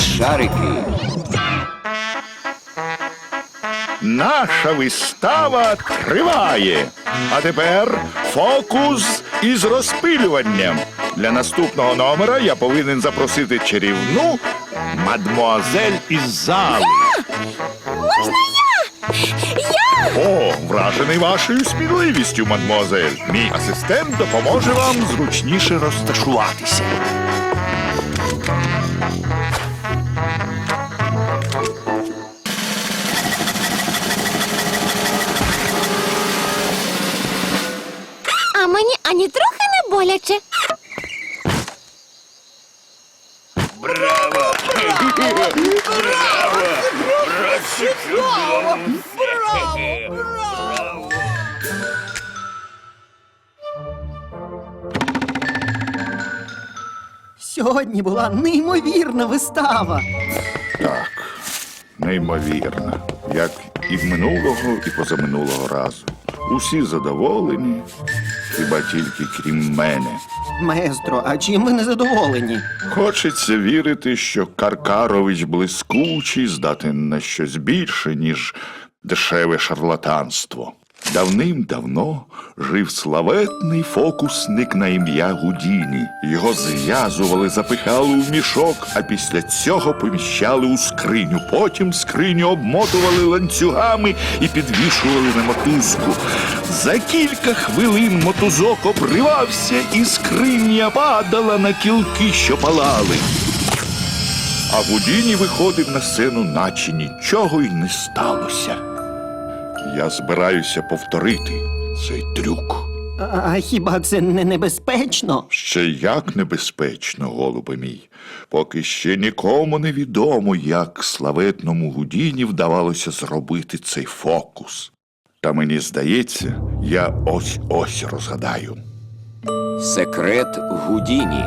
шарики. Наша вистава триває. А тепер фокус із розпилюванням. Для наступного номера я повинен запросити чарівну мадмуазель із зали. Можна я? Я! О, вражений вашою сміливістю, мадмуазель. Мій асистент допоможе вам зручніше розташуватися. Сьогодні була неймовірна вистава. Так, неймовірно. Як і в минулого, і позаминулого разу. Усі задоволені, хіба тільки крім мене. Маестро, а чим ви не задоволені? Хочеться вірити, що Каркарович блискучий здатен на щось більше, ніж дешеве шарлатанство. Давним-давно жив славетний фокусник на ім'я Гудіні. Його зв'язували, запихали у мішок, а після цього поміщали у скриню. Потім скриню обмотували ланцюгами і підвішували на мотузку. За кілька хвилин мотузок обривався, і скриня падала на кілки, що палали. А Гудіні виходив на сцену, наче нічого й не сталося. Я збираюся повторити цей трюк. А, а хіба це не небезпечно? Ще як небезпечно, голубе мій. Поки ще нікому не відомо, як славетному Гудіні вдавалося зробити цей фокус. Та мені здається, я ось ось розгадаю. Секрет Гудіні.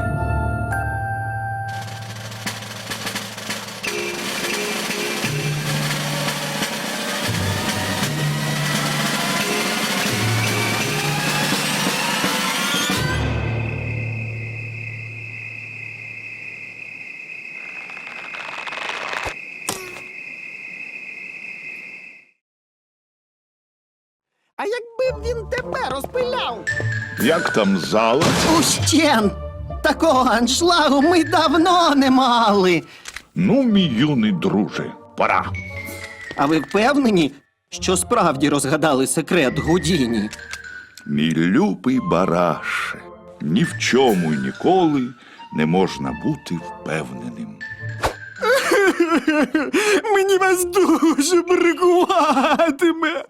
А якби б він тебе розпиляв? Як там зала? Ущен! Такого аншлагу ми давно не мали. Ну, мій юний друже, пора. А ви впевнені, що справді розгадали секрет Гудіні? Мій любий бараше, ні в чому й ніколи не можна бути впевненим. Мені вас дуже бракуватиме.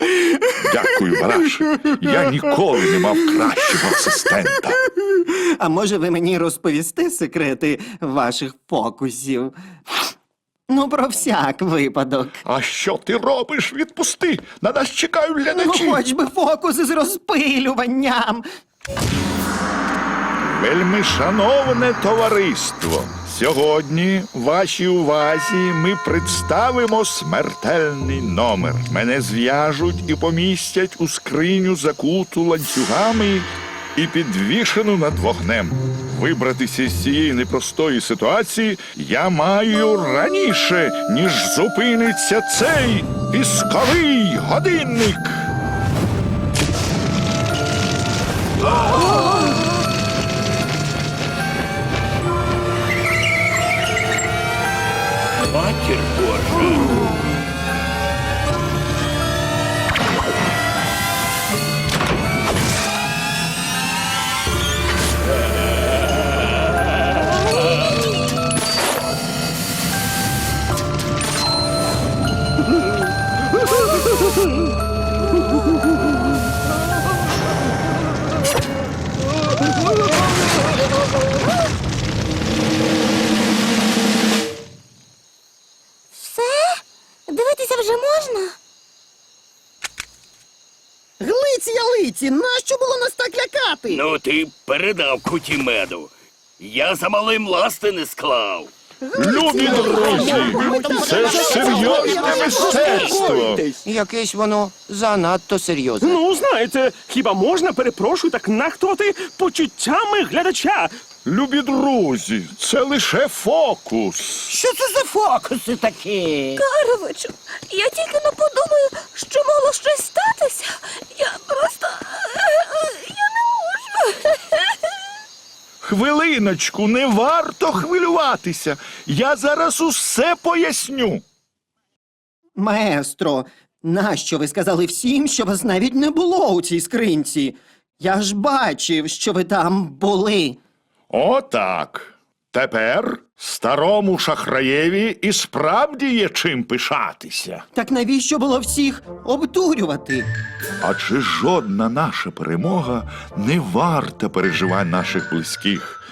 Дякую, бараше. Я ніколи не мав кращого асистента. А може ви мені розповісти секрети ваших фокусів? Ну, про всяк випадок. А що ти робиш? Відпусти! На нас чекають Ну, хоч би фокуси з розпилюванням. Вельми шановне товариство. Сьогодні вашій увазі ми представимо смертельний номер. Мене зв'яжуть і помістять у скриню, закуту ланцюгами і підвішену над вогнем. Вибратися з цієї непростої ситуації я маю раніше, ніж зупиниться цей пісковий годинник. Матір Божа. Глиці ялиці, нащо було нас так лякати? Ну, ти передав куті меду. Я за малим ласти не склав. Любі друзі, це ж серйозне мистецтво. Якесь воно занадто серйозне. Ну, знаєте, хіба можна, перепрошую, так нахтувати почуттями глядача? Любі друзі, це лише фокус. Що це за фокуси такі? Каровичу, я тільки не подумаю, що могло щось статися. Я просто. Я не можу. Хвилиночку, не варто хвилюватися. Я зараз усе поясню. Маестро, нащо ви сказали всім, що вас навіть не було у цій скринці? Я ж бачив, що ви там були. Отак. Тепер старому шахраєві і справді є чим пишатися. Так навіщо було всіх обдурювати? Адже жодна наша перемога не варта переживань наших близьких.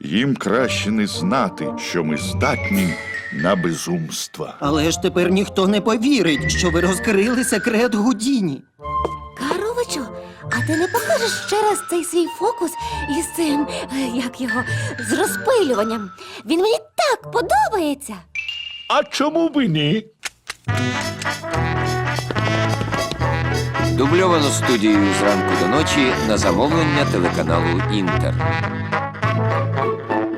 Їм краще не знати, що ми здатні на безумства. Але ж тепер ніхто не повірить, що ви розкрили секрет Гудіні. А ти не покажеш ще раз цей свій фокус із цим, е, як його, з розпилюванням. Він мені так подобається. А чому б і ні? Дубльовано студією зранку до ночі на замовлення телеканалу Інтер.